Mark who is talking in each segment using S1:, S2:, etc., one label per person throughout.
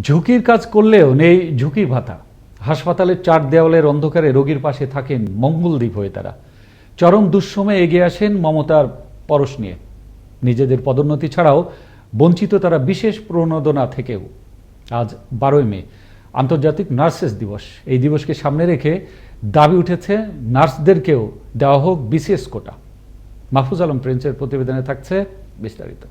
S1: ঝুঁকির কাজ করলেও নেই ঝুঁকির ভাতা। হাসপাতালের চার দেওয়ালের অন্ধকারে রোগীর পাশে থাকেন মঙ্গলদ্বীপ হয়ে তারা। চরম দুঃসময়ে এগিয়ে আসেন মমতার পরশ নিয়ে। নিজেদের পদোন্নতি ছাড়াও বঞ্চিত তারা বিশেষ প্রণোদনা থেকেও। আজ বারোই মে, আন্তর্জাতিক নার্সেস দিবস। এই দিবসকে সামনে রেখে দাবি উঠেছে নার্সদেরকেও দেওয়া হোক বিশেষ কোটা। মাহফুজ আলম প্রিন্সের প্রতিবেদনে থাকছে বিস্তারিত।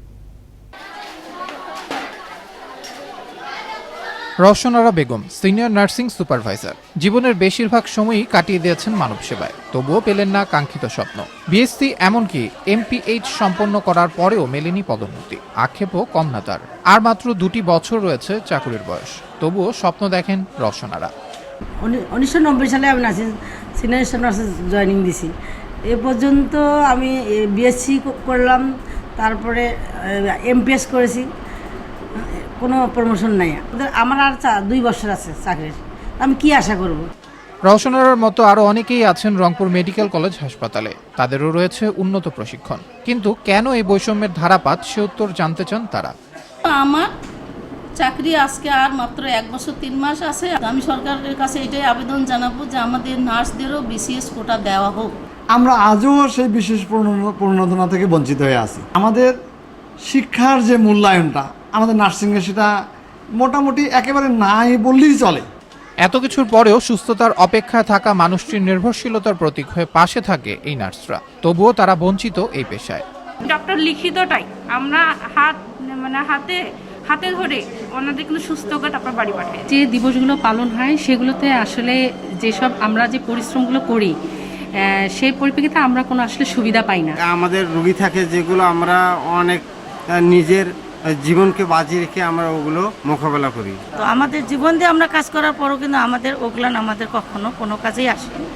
S2: Roushanara Begum, senior nursing supervisor. জীবনের বেশিরভাগ সময়ই কাটিয়ে দিয়েছেন মানব সেবায় তবুও পেলেন না কাঙ্ক্ষিত স্বপ্ন। বিএসসি এমনকি এমপিএইচ সম্পন্ন করার পরেও মেলেনি পদোন্নতি। আক্ষেপও কম না তার। আর মাত্র দুটি বছর রয়েছে চাকুরির বয়স। তবুও স্বপ্ন দেখেন রওশনারা।
S3: উনিশশো নব্বই সালে আমি নার্সিং সিনিয়র নার্সে জয়েনিং দিছি। এ পর্যন্ত আমি বিএসসি করলাম, তারপরে এমপিএস করেছি। কোনো প্রমোশন নাই। আমাদের- আমার আর দুই বছর আছে চাকরির। আমি কি আশা করব?
S2: রওশনারার মতো আরও অনেকেই আছেন রংপুর মেডিকেল কলেজ হাসপাতালে। তাদেরও রয়েছে উন্নত প্রশিক্ষণ। কিন্তু কেন এই বৈষম্যের ধারাপাত সে উত্তর জানতে চান তারা।
S4: আমার চাকরি আজকে আর মাত্র এক বছর তিন মাস আছে। আমি সরকারের কাছে এটাই আবেদন জানাব যে আমাদের নার্সদেরও বিসিএস কোটা দেওয়া হোক।
S5: আমরা আজও সেই বিশেষ প্রণ- প্রণোদনা থেকে বঞ্চিত হয়ে আছি। আমাদের শিক্ষার যে মূল্যায়নটা আমাদের নার্সিংয়ে সেটা মোটামুটি একেবারে নাই বললেই চলে।
S2: এত কিছুর পরেও সুস্থতার অপেক্ষায় থাকা মানুষটির নির্ভরশীলতার প্রতীক হয়ে পাশে থাকে এই নার্সরা। তবুও তারা বঞ্চিত এই পেশায়।
S6: ডক্টর লিখিতটাই আমরা হাত মানে হাতে হাতে ধরে ওনাদের কিন্তু সুস্থ করে তারপর বাড়ি পাঠাই।
S7: যে দিবসগুলো পালন হয় সেগুলোতে আসলে যেসব আমরা যে পরিশ্রমগুলো করি সেই পরিপ্রেক্ষিতে আমরা কোনো আসলে সুবিধা পাই না।
S8: আমাদের রুগী থাকে যেগুলো আমরা অনেক নিজের জীবনকে বাজি রেখে আমরা ওগুলো মোকাবেলা করি।
S3: তো আমাদের জীবন দিয়ে আমরা কাজ করার পরও কিন্তু আমাদের ওগুলান আমাদের কখনো কোনো কাজেই আসে না।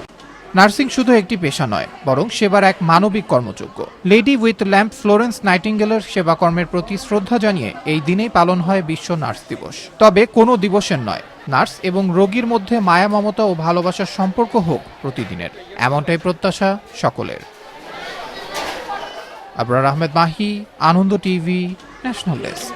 S2: নার্সিং শুধু একটি পেশা নয় বরং সেবার এক মানবিক কর্মযোগ্য। লেডি উইথ ল্যাম্প ফ্লোরেন্স নাইটিঙ্গেলের সেবাকর্মের প্রতি শ্রদ্ধা জানিয়ে এই দিনেই পালন হয় বিশ্ব নার্স দিবস। তবে কোনো দিবসের নয় নার্স এবং রোগীর মধ্যে মায়া মমতা ও ভালোবাসার সম্পর্ক হোক প্রতিদিনের। এমনটাই প্রত্যাশা সকলের। Abrar Ahmed Mahi Ananda TV Nationalists.